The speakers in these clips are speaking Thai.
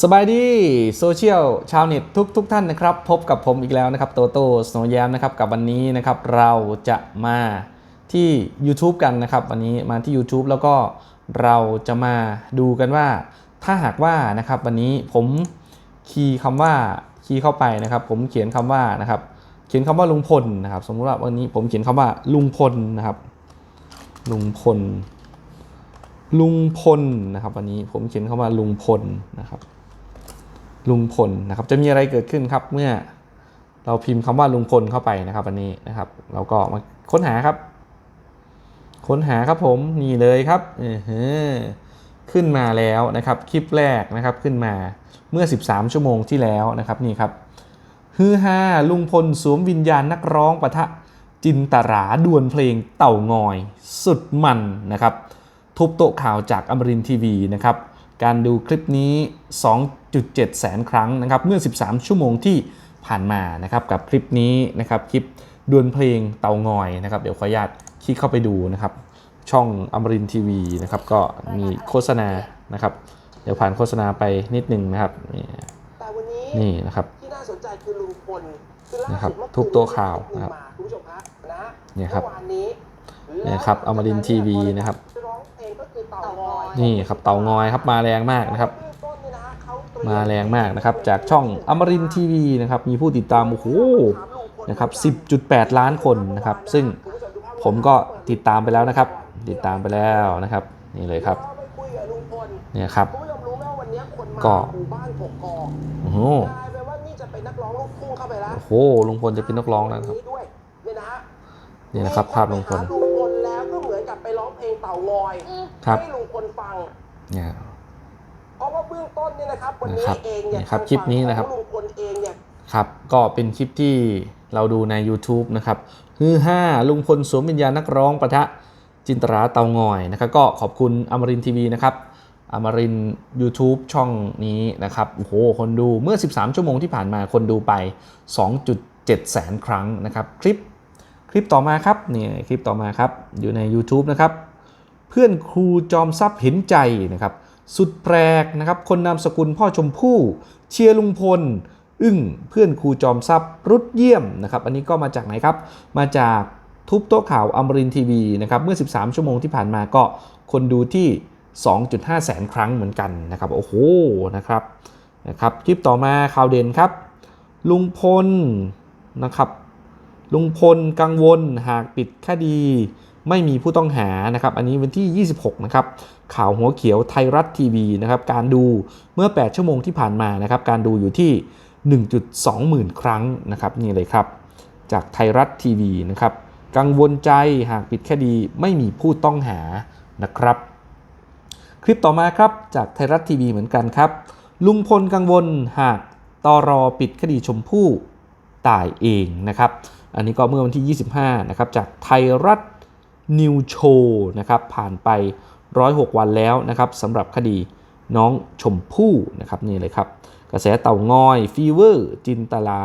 สบายดีโซเชียลชาวเน็ตทุกทุกท่านนะครับ พบกับผมอีกแล้วนะครับ โตโต้สโนว์แยมนะครับกับวันนี้นะครับเราจะมาที่ YouTube กันนะครับ วันนี้มาที่ YouTube แล้วก็เราจะมาดูกันว่า ถ้าหากว่านะครับวันนี้ผมคีย์คำว่าคีย์เข้าไปนะครับ ผมเขียนคำว่านะครับ เขียนคำว่าลุงพลนะครับ สมมติว่าวันนี้ผมเขียนคำว่าลุงพลนะครับ ลุงพลลุงพลนะครับ วันนี้ผมเขียนคำว่าลุงพลนะครับ ลุงพลนะครับ จะมีอะไรเกิดขึ้นครับเมื่อเราพิมพ์คำว่าลุงพลเข้าไปนะครับวันนี้นะครับ เราก็มาค้นหาครับ ค้นหาครับผมนี่เลยครับเออฮขึ้นมาแล้วนะครับ คลิปแรกนะครับขึ้นมาเมื่อ 13 ชั่วโมงที่แล้วนะครับนี่ครับฮือฮาลุงพลสวมวิญญาณนักร้องปะทะจินตราดวลเพลงเต่างอย สุดมันนะครับ ทุบโต๊ะข่าวจากอมรินทีวีนะครับ การดูคลิปนี้ 2.7 แสนครั้งนะครับเมื่อ 13 ชั่วโมงที่ผ่านมานะครับกับคลิปนี้นะครับคลิปดวลเพลงเตางอยนะครับเดี๋ยวขออนุญาตคลิกเข้าไปดูนะครับช่องอมรินทีวีนะครับก็มีโฆษณานะครับเดี๋ยวผ่านโฆษณาไปนิดนึงนะครับนี่แต่วันนี้นี่นะครับที่น่าสนใจคือลุงพลคือล่านะครับสุดเมื่อคืนทุกตัวข่าวนะครับมาคุณผู้ชมฮะนะฮะเนี่ยครับเมื่อวานนี้เนี่ยครับอมรินทร์ทีวีนะครับ นี่ครับเตางอยครับมาแรงมากนะครับเบื้องต้นเนี่ยนะฮะเขาเตยมาแรงมากนะครับ จากช่องอมรินทีวีนะครับ มีผู้ติดตามโอ้โหนะครับ 10.8 ล้านคนนะครับ ซึ่งผมก็ติดตามไปแล้วนะครับ ติดตามไปแล้วนะครับ นี่เลยครับเราไปคุยกับลุงพลเนี่ยครับคุณผู้ชมรู้ไหมว่าวันนี้คนมาก็หมู่บ้านกกอกโอ้โหกลายเป็นว่านี่จะเป็นนักร้องลูกทุ่งเข้าไปแล้วโอ้โหลุงพลจะเป็นนักร้องแล้วนะครับนี้ด้วยเนี่ยนะฮะนี่นะครับภาพลุงพล เพลงเต่างอยครับ ให้ลุงพลฟัง เนี่ย เพราะว่าเบื้องต้นเนี่ยนะครับวันนี้นะครับเองเนี่ยนะครับทางคลิปนี้นะครับ ฝั่งของลุงพลเองเนี่ย ครับ ก็เป็นคลิปที่เราดูใน YouTube นะครับฮือห้าลุงพลสวมวิญญาณนักร้องปะทะจินตราเตางอยนะครับ ก็ขอบคุณอมรินทีวีนะครับอมริน YouTube ช่องนี้นะครับ โอ้โห คนดูเมื่อ 13 ชั่วโมงที่ผ่านมาคนดูไป 2.7 แสนครั้งนะครับ คลิป คลิปต่อมาครับเนี่ยคลิปต่อมาครับ อยู่ใน YouTube นะครับ เพื่อนครูจอมทรัพย์เห็นใจนะครับ สุดแปลกนะครับ คนนามสกุลพ่อชมพู่ เชียร์ลุงพล อึ้งเพื่อนครูจอมทรัพย์รุดเยี่ยมนะครับ อันนี้ก็มาจากไหนครับ มาจากทุบโต๊ะข่าวอมรินทีวีนะครับ เมื่อ 13 ชั่วโมงที่ผ่านมาก็คนดูที่ 2.5 แสนครั้งเหมือนกันนะครับ โอ้โห นะครับนะครับคลิปต่อมาข่าวเด่นครับ ลุงพลนะครับ ลุงพลกังวลหากปิดคดี ไม่มีผู้ต้องหานะครับอันนี้วันที่ 26 นะครับข่าวหัวเขียวไทยรัฐทีวีนะครับการดูเมื่อ 8 ชั่วโมงที่ผ่านมานะครับการดูอยู่ที่ 1.2 หมื่นครั้งนะครับนี่เลยครับ จากไทยรัฐทีวีนะครับกังวลใจหากปิดคดีไม่มีผู้ต้องหานะครับ คลิปต่อมาครับจากไทยรัฐทีวีเหมือนกันครับ ลุงพลกังวลหากตอรอปิดคดีชมพู่ตายเองนะครับ อันนี้ก็เมื่อวันที่ 25 นะครับ จากไทยรัฐ นิวโชนะครับผ่านไป 106 วันแล้วนะครับสำหรับคดีน้องชมพู่นะครับนี่เลยครับ กระแสเต่างอยฟีเวอร์ จินตลา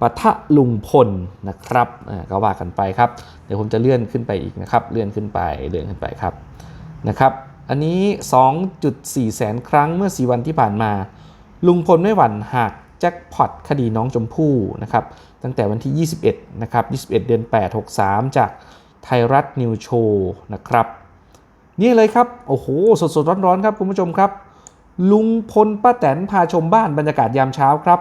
ปะทะลุงพลนะครับอ่าก็ว่ากันไปครับ เดี๋ยวผมจะเลื่อนขึ้นไปอีกนะครับ เลื่อนขึ้นไปเลื่อนขึ้นไปครับนะครับ อันนี้ 2.4 แสนครั้งเมื่อ 4 วันที่ผ่านมา ลุงพลไม่หวั่นหากแจ็คพอตคดีน้องชมพู่นะครับตั้งแต่วันที่ 21 นะครับ 21 เดือน 8 63 จาก ไทยรัฐนิวโชว์นะครับ นี่เลยครับ โอ้โห สดๆ ร้อนๆ ครับ คุณผู้ชมครับ ลุงพลป้าแตนพาชมบ้านบรรยากาศยามเช้าครับ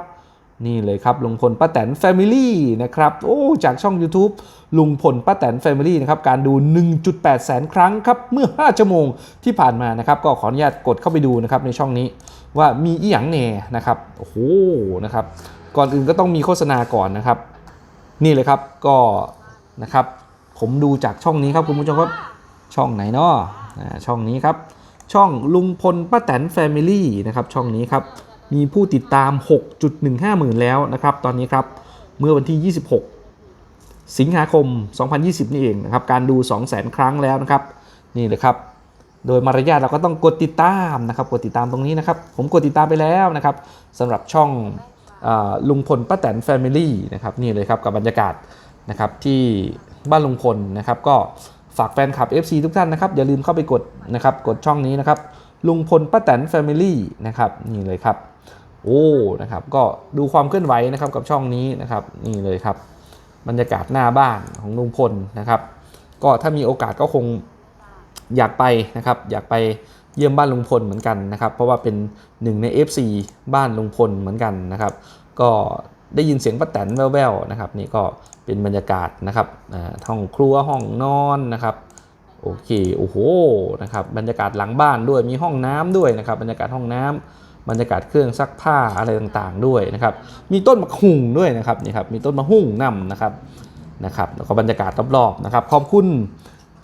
นี่เลยครับ ลุงพลป้าแตนแฟมิลี่นะครับ โอ้ จากช่อง YouTube ลุงพลป้าแตนแฟมิลี่นะครับ การดู 1.8 แสนครั้งครับ เมื่อ 5 ชั่วโมงที่ผ่านมานะครับ ก็ขออนุญาตกดเข้าไปดูนะครับในช่องนี้ว่ามีอีหยังแน่นะครับ โอ้โห นะครับ ก่อนอื่นก็ต้องมีโฆษณาก่อนนะครับ นี่เลยครับ ก็นะครับ ผมดูจากช่องนี้ครับคุณผู้ชมครับช่องไหนเนาะอ่าช่องนี้ครับ ช่องลุงพลป้าแตนแฟมิลี่นะครับช่องนี้ครับ มีผู้ติดตาม 6.15 หมื่นแล้วนะครับ ตอนนี้ครับเมื่อวันที่ 26 สิงหาคม 2020 นี่เองนะครับ การดู 200,000 ครั้งแล้วนะครับ นี่เลยครับ โดยมารยาทเราก็ต้องกดติดตามนะครับ กดติดตามตรงนี้นะครับ ผมกดติดตามไปแล้วนะครับสำหรับช่องอาลุงพลป้าแตนแฟมิลี่นะครับนี่เลยครับกับบรรยากาศนะครับที่ บ้านลุงพลนะครับ ก็ฝากแฟนคลับ FC ทุกท่านนะครับ อย่าลืมเข้าไปกดนะครับ กดช่องนี้นะครับ ลุงพลป้าแตนแฟมิลี่นะครับ นี่เลยครับ โอ้นะครับ ก็ดูความเคลื่อนไหวนะครับกับช่องนี้นะครับ นี่เลยครับ บรรยากาศหน้าบ้านของลุงพลนะครับ ก็ถ้ามีโอกาสก็คงอยากไปนะครับ อยากไปเยี่ยมบ้านลุงพลเหมือนกันนะครับ เพราะว่าเป็นหนึ่งใน FC บ้านลุงพลเหมือนกันนะครับ ก็ได้ยินเสียงป้าแตนแว่วๆนะครับ นี่ก็ เป็นบรรยากาศนะครับห้องครัวห้องนอนนะครับโอเคโอ้โหนะครับบรรยากาศหลังบ้านด้วยมีห้องน้ำด้วยนะครับบรรยากาศห้องน้ำบรรยากาศเครื่องซักผ้าอะไรต่างๆด้วยนะครับมีต้นมะฮุ่งด้วยนะครับนี่ครับมีต้นมะฮุ่งนำนะครับนะครับแล้วก็บรรยากาศรอบๆนะครับขอบคุณ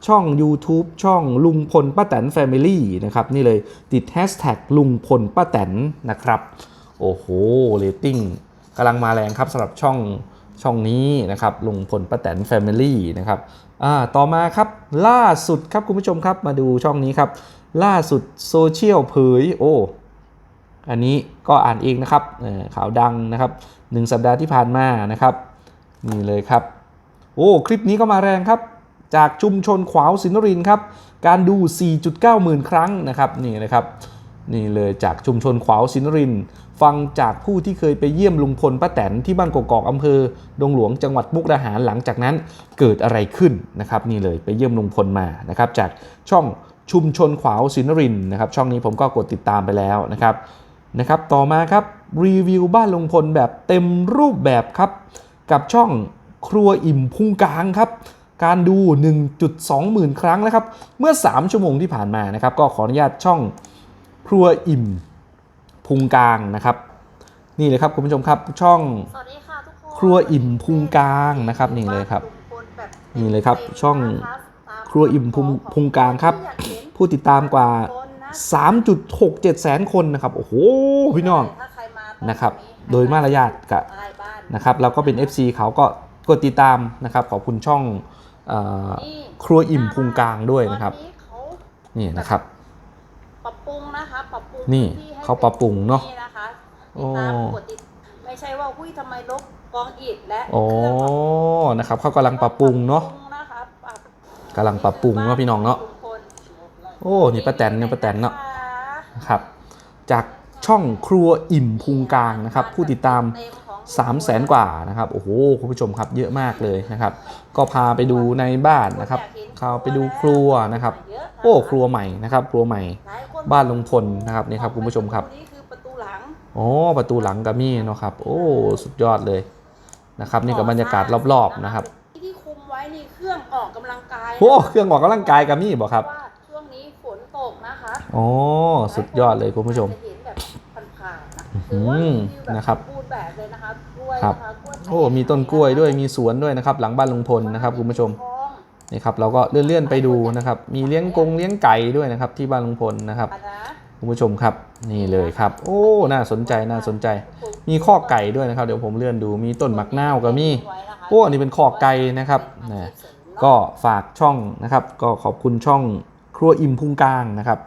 ช่อง YouTube ช่องลุงพลป้าแตน Family นะครับนี่เลยติดแฮชแท็กลุงพลป้าแตนนะครับโอ้โหเรตติ้งกำลังมาแรงครับสำหรับช่อง ช่องนี้นะครับลุงพลป้าแตน Family นะครับอ่าต่อมาครับล่าสุดครับคุณผู้ชมครับมาดูช่องนี้ครับ ล่าสุดโซเชียลเผยโอ้อันนี้ก็อ่านเองนะครับเข่าวดังนะครับหนึ่งสัปดาห์ที่ผ่านมานะครับนี่เลยครับ โอ้คลิปนี้ก็มาแรงครับ จากชุมชนขวาวสินนรินครับ การดู 4.9 หมื่นครั้งนะครับนี่นะครับ นี่เลยจากชุมชนขวาวสินริน ฟังจากผู้ที่เคยไปเยี่ยมลุงพลป้าแตนที่บ้านกกอกอำเภอ ดงหลวงจังหวัดมุกดาหารหลังจากนั้นเกิดอะไรขึ้นนะครับนี่เลยไปเยี่ยมลุงพลมานะครับจากช่องชุมชนขวาวสินรินนะครับช่องนี้ผมก็กดติดตามไปแล้วนะครับนะครับต่อมาครับรีวิวบ้านลุงพลแบบเต็มรูปแบบครับ กับช่องครัวอิ่มพุงกลางครับการดู 1.2 หมื่นครั้งแล้วครับ เมื่อ 3 ชั่วโมงที่ผ่านมานะครับ ก็ขออนุญาตช่อง ครัวอิ่มพุงกลางนะครับ นี่เลยครับคุณผู้ชมครับช่องสวัสดีค่ะทุกคนครัวอิ่มพุงกลางนะครับนี่เลยครับ นี่เลยครับช่องครัวอิ่มพุงพุงกลางครับ ผู้ติดตามกว่า 3.67 แสนคนนะครับโอ้โหพี่น้องนะครับ โดยมารยาทกับนะครับเราก็เป็น FC เขาก็กดติดตามนะครับ ขอบคุณช่องเออครัวอิ่มพุงกลางด้วยนะครับ นี่นะครับ ปรับปรุงนะคะปรับปรุงนี่พื้ที่ให้เขาปรับปรุงเนอะป็นะคะโอ้ ติดตามกดติดไม่ใช่ว่าหุ้ยทำไมลบกองอิฐและโอ้เครื่องปรับปรุงนะครับเขากำลังปรับปรุงเนาะปรับปรุงนะคะปรับกำลังปรับปรุงเนาะพี่น้องเนาะลุงพลโอ้นี่ป้าแตนเนี่ยป้าแตนเนาะคนะครับ จากช่องครัวอิ่มพุงกลางนะครับ ผู้ติดตาม เต็มของ 3 0 0แสนกว่านะครับโอ้โหคุณผู้ชมครับเยอะมากเลยนะครับ ก็พาไปดูในบ้านนะครับพาไปดูครัวนะครับเยอะโอ้ครัวใหม่นะครับ ครัวใหม่หลายคนบ้านลุงพลนะครับนี่ครับคุณผู้ชมครับนี่คือประตูหลังโอ้ประตูหลังกามี่เนาะครับ โอ้สุดยอดเลยนะครับ นี่กับบรรยากาศรอบๆนะครับที่คุมไว้นี่เครื่องออกกำลังกายโอ้เครื่องออกกำลังกายกามี่บอกครับเพาะว่าช่วงนี้ฝนตกนะคะโอ้สุดยอดเลยคุณผู้ชมจะเห็นแบบผ่านๆนะอื้อหือถือว่านะครับพูด แบบเลยนะคะกล้วยครับนะคะกล้วยโอ้มีต้นกล้วยด้วยมีสวนด้วยนะครับ หลังบ้านลุงพลนะครับคุณผู้ชมนี่ครับเราก็เลื่อนๆไปดูนะครับ มีเลี้ยงกงเลี้ยงไก่ด้วยนะครับ ที่บ้านลุงพลนะครับอะนะคุณผู้ชมครับนี่เลยครับ โอ้น่าสนใจน่าสนใจ มีข้อไก่ด้วยนะครับ เดี๋ยวผมเลื่อนดูมีต้นหมักนาวก็มีโอ้อันนี้เป็นข้อไก่นะครับนะก็ฝากช่องนะครับ ก็ขอบคุณช่องครัวอิ่มพุงกลางนะครับ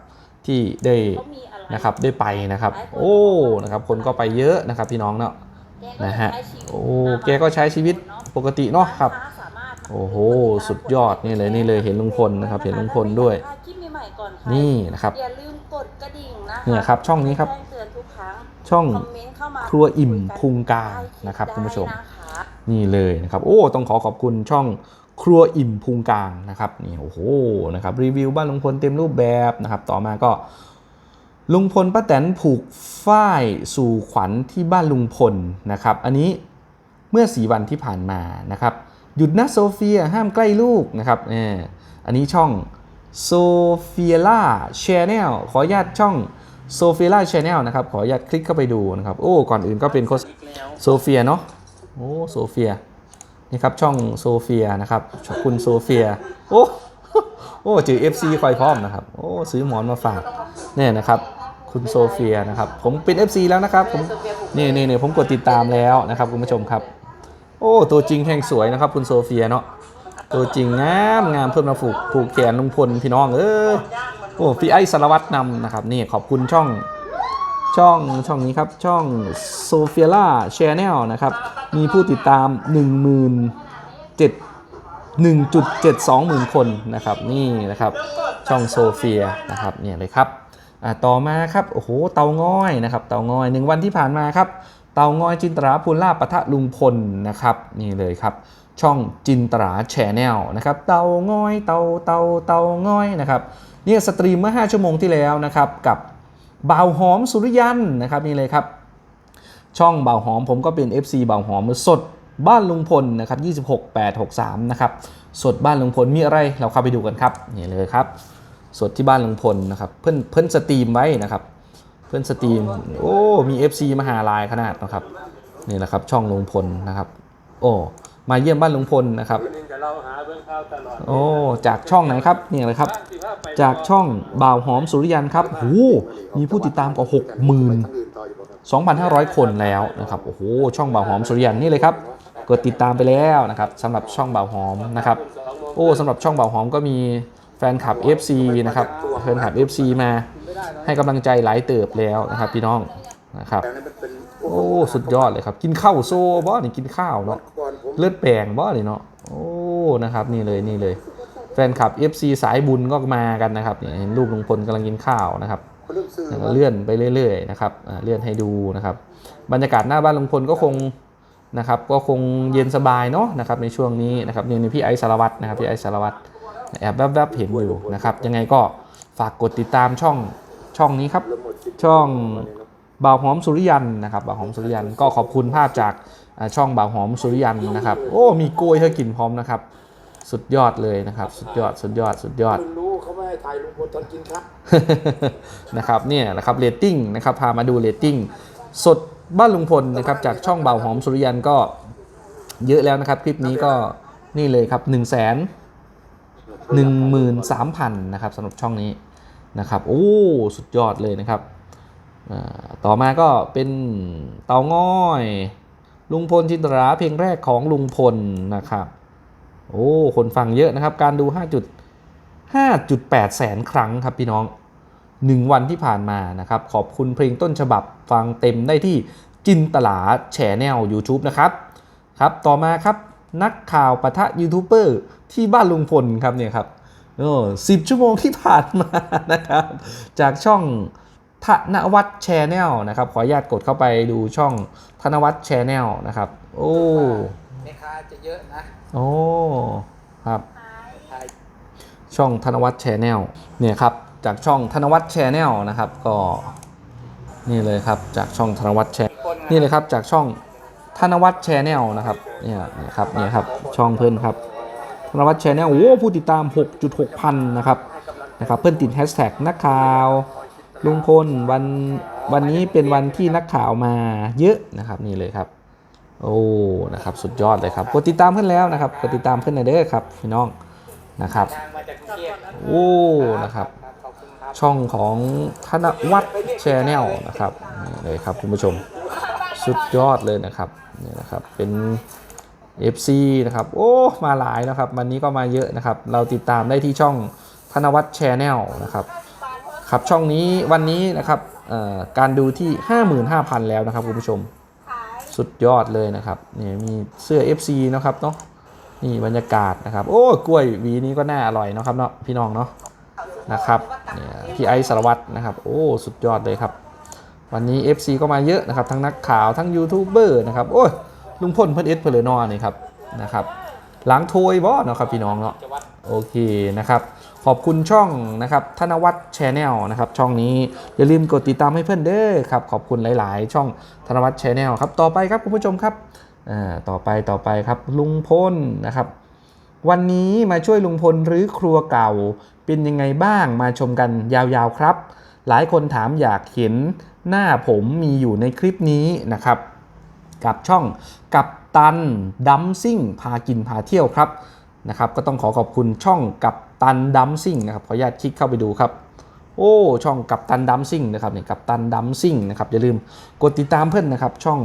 ที่ได้เขามีอะไร นะครับได้ไปนะครับ โอ้นะครับคนก็ไปเยอะนะครับพี่น้องเนาะแกก็นะฮะใช้ชีวิตโอ้นะคะแกก็ใช้ชีวิตปกติเนาะครับร้สามารถมาโอ้โห สุดยอดนี่เลยนี่เลยเห็นลุงพลนะครับเห็นลุงพลด้วยถ้าคลิปใหม่ๆก่อนใครนี่นะครับอย่าลืมกดกระดิ่งนะคะเนี่ยครับช่องนี้ครับแจ้งเตือนทุกครั้งช่องคอมเมนต์เข้ามาครัวอิ่มคุยกันพุงกลางได้นะครับคุณผู้ชมได้นะคะนี่เลยนะครับโอ้ต้องขอขอบคุณช่องครัวอิ่มพุงกลางนะครับนี่โอ้โหนะครับรีวิวบ้านลุงพลเต็มรูปแบบนะครับ ต่อมาก็ ลุงพลป้าแตนผูกฝ้ายสู่ขวัญที่บ้านลุงพลนะครับ อันนี้เมื่อสีวันที่ผ่านมานะครับ หยุดนะโซเฟียห้ามใกล้ลูกนะครับเอออันนี้ช่องโซเฟียล่าชแนลขออนุญาตช่องโซเฟียล่าชแนลนะครับ ขออนุญาตคลิกเข้าไปดูนะครับ โอ้ ก่อนอื่นก็เป็นโคสโซเฟียเนาะ โอ้ โซเฟีย นี่ครับช่องโซเฟียนะครับ ขอบคุณโซเฟีย โอ้ โอ้จือ FC คอยพร้อมนะครับ โอ้ซื้อหมอนมาฝากเนี่ยนะครับ คุณโซเฟียนะครับ ผมเป็น FC แล้วนะครับผมนี่นี่นี่ผมกดติดตามแล้วนะครับคุณผู้ชมครับ โอ้ตัวจริงแห่งสวยนะครับคุณโซเฟียเนาะตัวจริงงามงามเพิ่มมาผูกผูกแขนลุงพลพี่น้องเออโอ้พี่ไอสารวัตรนำนะครับนี่ขอบคุณช่องช่องช่องนี้ครับช่องโซเฟียล่าชแนลนะครับมีผู้ติดตาม 1 7 1.72หมื่นคนนะครับนี่นะครับช่องโซเฟียนะครับเนี่ยเลยครับต่อมาครับโอ้โหเตางอยนะครับเตางอยหนึ่งวันที่ผ่านมาครับเตางอยจินตราภูลลาปะทะลุงพลนะครับนี่เลยครับช่องจินตราแชนแนลนะครับเตางอยเตาเตาเตางอยนะครับเนี่ยสตรีมเมื่อ 5 ชั่วโมงที่แล้วนะครับกับบ่าวหอมสุริยันนะครับนี่เลยครับช่องบ่าวหอมผมก็เป็น FC บ่าวหอมสด บ้านลุงพลนะครับ26863นะครับสดบ้านลุงพลมีอะไรเราเข้าไปดูกันครับนี่เลยครับ สดที่บ้านลุงพลนะครับเพิ่อนเพิ่อนสตรีมไว้นะครับ เพื่อนสตรีมโอ้มี FC มหาลายขนาดนะครับนี่แหละครับช่องลุงพลนะครับ โอ้มาเยี่ยมบ้านลุงพลนะครับโอ้จากช่องไหนครับนี่เลยครับ จากช่องบ่าวหอมสุริยันครับโอ้มีผู้ติดตามกว่า62,500 คนแล้วนะครับโอ้โหช่องบ่าวหอมสุริยันนี่เลยครับ กดติดตามไปแล้วนะครับสำหรับช่องบ่าวหอมนะครับโอ้สำหรับช่องบ่าวหอมก็มีแฟนคลับ FC นะครับแฟนคลับ FC มาให้กำลังใจหลายเติบแล้วนะครับพี่น้องนะครับโอ้สุดยอดเลยครับ กินข้าวโซ่บ่นี่กินข้าวเนาะเลือดแปลงบ่นี่เนาะโอ้นะครับนี่เลยนี่เลย แฟนคลับ FC สายบุญก็มากันนะครับเห็นลูกลุงพลกำลังกินข้าวนะครับเลื่อนไปเรื่อยๆนะครับอ่าเลื่อนให้ดูนะครับ บรรยากาศหน้าบ้านลุงพลก็คง นะครับก็คงเย็นสบายเนาะนะครับในช่วงนี้นะครับนี่นี่พี่ไอซ์สารวัตรนะครับพี่ไอซ์สารวัตรแอบแวบๆเห็นอยู่นะครับยังไงก็ฝากกดติดตามช่องช่องนี้ครับ ช่องบ่าวหอมสุริยันนะครับบ่าวหอมสุริยันก็ขอบคุณภาพจากอ่าช่องบ่าวหอมสุริยันนะครับ โอ้มีกล้วยให้กินพร้อมนะครับ สุดยอดเลยนะครับ สุดยอดสุดยอดสุดยอดมึงรู้เขาไม่ให้ถ่ายลุงพลตอนกินครับนะครับเนี่ยนะครับเรตติ้งนะครับพามาดูเรตติ้งสด บ้านลุงพลนะครับจากช่องเบาหอมสุริยันก็เยอะแล้วนะครับ คลิปนี้ก็นี่เลยครับ1 1 3 0 0 0นะครับสำหรับช่องนี้นะครับโอ้สุดยอดเลยนะครับต่อมาก็เป็นเตางอย ลุงพลจินตราเพลงแรกของลุงพลนะครับโอ้คนฟังเยอะนะครับ การดู 5 5.8 แสนครั้งครับพี่น้อง 1 วันที่ผ่านมานะครับ ขอบคุณเพลงต้นฉบับฟังเต็มได้ที่จินตลาแชแนล YouTube นะครับครับต่อมาครับนักข่าวปะทะยูทูบเบอร์ที่บ้านลุงพลครับเนี่ยครับโอ้สิบชั่วโมงที่ผ่านมานะครับ จากช่องธนวัฒน์แชแนลนะครับ ขออนุญาตกดเข้าไปดูช่องธนวัฒน์แชแนลนะครับ โอ้แม่ค้าจะเยอะนะ โอ้ครับถ่ายช่องธนวัฒน์แชนแนลเนี่ยครับ จากช่องธนวัฒน์แชนแนลนะครับก็นี่เลยครับจากช่องธนวัฒน์แชนี่เลยครับจากช่องธนวัฒน์แชนแนลนะครับเนี่ยนี่ยครับเนี่ยครับช่องเพื่อนครับธนวัฒน์แชนแนลโอ้ผู้ติดตาม 6.6 พันนะครับนะครับเพื่อนติดแฮชแท็กนักข่าวลุงพลวันวันนี้เป็นวันที่นักข่าวมาเยอะนะครับนี่เลยครับ โอ้นะครับสุดยอดเลยครับกดติดตามเพื่อนแล้วนะครับกดติดตามเพื่อนหน่อยเด้อครับพี่น้องนะครับโอ้นะครับ ช่องของธนวัฒน์แชนแนลนะครับนี่เลยครับคุณผู้ชมสุดยอดเลยนะครับนี่นะครับเป็น FC นะครับโอ้มาหลายนะครับวันนี้ก็มาเยอะนะครับ เราติดตามได้ที่ช่องธนวัฒน์แชนแนลนะครับครับช่องนี้วันนี้นะครับการดูที่ 55,000 แล้วนะครับคุณผู้ชมสุดยอดเลยนะครับนี่มีเสื้อ FC นะครับเนาะนี่บรรยากาศนะครับ โอ้กล้วยหวีนี้ก็น่าอร่อยนะครับเนาะพี่น้องเนาะ นะครับเนี่ยพี่ไอซ์สารวัตรนะครับ โอ้สุดยอดเลยครับ วันนี้ FC ก็มาเยอะนะครับ ทั้งนักข่าวทั้งยูทูบเบอร์นะครับโอ้ยลุงพลเพื่อนเอสเพลนอนี่ครับนะครับหลังโทยบอสเนาะครับพี่น้องเนาะโอเคนะครับขอบคุณช่องนะครับธนวัฒน์แชนแนลนะครับช่องนี้อย่าลืมกดติดตามให้เพื่อนเด้อครับขอบคุณหลาย ๆ ช่องธนวัฒน์แชนแนลครับต่อไปครับคุณผู้ชมครับอ่าต่อไปต่อไปครับลุงพลนะครับ วันนี้มาช่วยลุงพลรื้อครัวเก่า เป็นยังไงบ้างมาชมกันยาวๆครับ หลายคนถามอยากเห็นหน้าผมมีอยู่ในคลิปนี้นะครับ กับช่องกับตันดัมซิ่งพากินพาเที่ยวครับนะครับ ก็ต้องขอขอบคุณช่องกับตันดัมซิ่งนะครับขออนุญาตคลิกเข้าไปดูครับโอ้ช่องกับตันดัมซิ่งนะครับเนี่ยกับตันดัมซิ่งนะครับอย่าลืมกดติดตามเพื่อนนะครับช่อง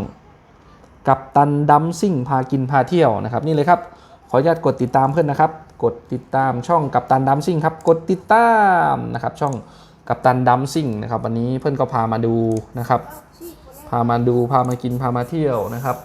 กับตันดัมซิ่งพากินพาเที่ยวนะครับนี่เลยครับ ออนุญาตกดติดตามเพื่อนนะครับ กดติดตามช่องกับตันดัมซิ่งครับ กดติดตามนะครับ ช่องกับตันดัมซิ่งนะครับ วันนี้เพื่อนก็พามาดูนะครับ พามาดูพามากินพามาเที่ยวนะครับ